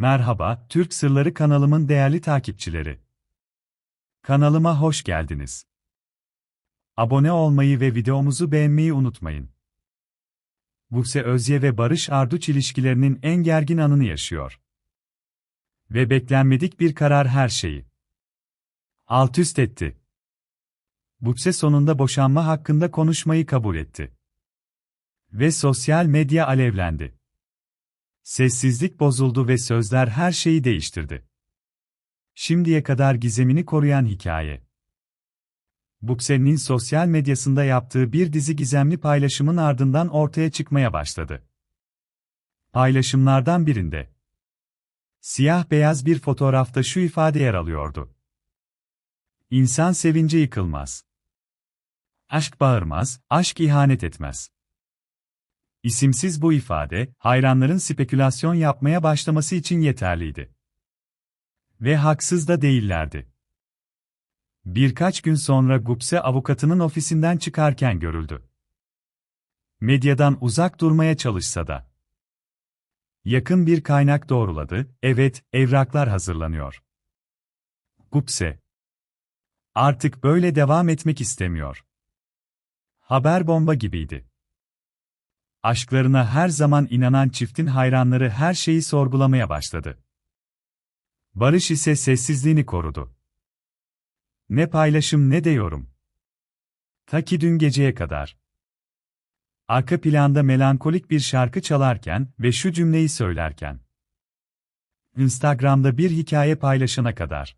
Merhaba, Türk Sırları kanalımın değerli takipçileri. Kanalıma hoş geldiniz. Abone olmayı ve videomuzu beğenmeyi unutmayın. Buse Özye ve Barış Arduç ilişkilerinin en gergin anını yaşıyor. Ve beklenmedik bir karar her şeyi alt üst etti. Buse sonunda boşanma hakkında konuşmayı kabul etti. Ve sosyal medya alevlendi. Sessizlik bozuldu ve sözler her şeyi değiştirdi. Şimdiye kadar gizemini koruyan hikaye. Bukse'nin sosyal medyasında yaptığı bir dizi gizemli paylaşımın ardından ortaya çıkmaya başladı. Paylaşımlardan birinde siyah beyaz bir fotoğrafta şu ifade yer alıyordu. İnsan sevince yıkılmaz. Aşk bağırmaz, aşk ihanet etmez. İsimsiz bu ifade, hayranların spekülasyon yapmaya başlaması için yeterliydi. Ve haksız da değillerdi. Birkaç gün sonra Gupse avukatının ofisinden çıkarken görüldü. Medyadan uzak durmaya çalışsa da. Yakın bir kaynak doğruladı, evet, evraklar hazırlanıyor. Gupse. Artık böyle devam etmek istemiyor. Haber bomba gibiydi. Aşklarına her zaman inanan çiftin hayranları her şeyi sorgulamaya başladı. Barış ise sessizliğini korudu. Ne paylaşım ne de yorum. Ta ki dün geceye kadar. Arka planda melankolik bir şarkı çalarken ve şu cümleyi söylerken. Instagram'da bir hikaye paylaşana kadar.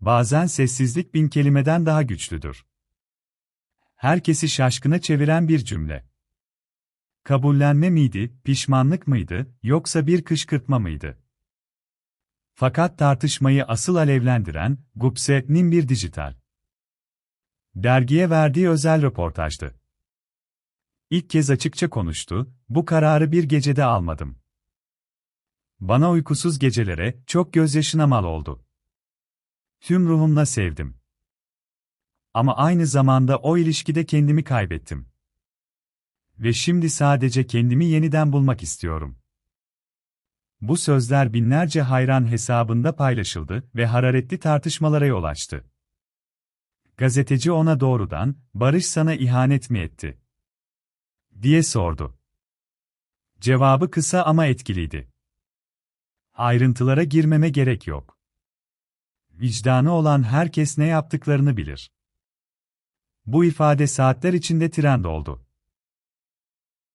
Bazen sessizlik bin kelimeden daha güçlüdür. Herkesi şaşkına çeviren bir cümle. Kabullenme miydi, pişmanlık mıydı, yoksa bir kışkırtma mıydı? Fakat tartışmayı asıl alevlendiren, Gupse'nin bir dijital. Dergiye verdiği özel röportajdı. İlk kez açıkça konuştu, bu kararı bir gecede almadım. Bana uykusuz gecelere, çok gözyaşına mal oldu. Tüm ruhumla sevdim. Ama aynı zamanda o ilişkide kendimi kaybettim. Ve şimdi sadece kendimi yeniden bulmak istiyorum. Bu sözler binlerce hayran hesabında paylaşıldı ve hararetli tartışmalara yol açtı. Gazeteci ona doğrudan, Barış sana ihanet mi etti? diye sordu. Cevabı kısa ama etkiliydi. Ayrıntılara girmeme gerek yok. Vicdanı olan herkes ne yaptıklarını bilir. Bu ifade saatler içinde trend oldu.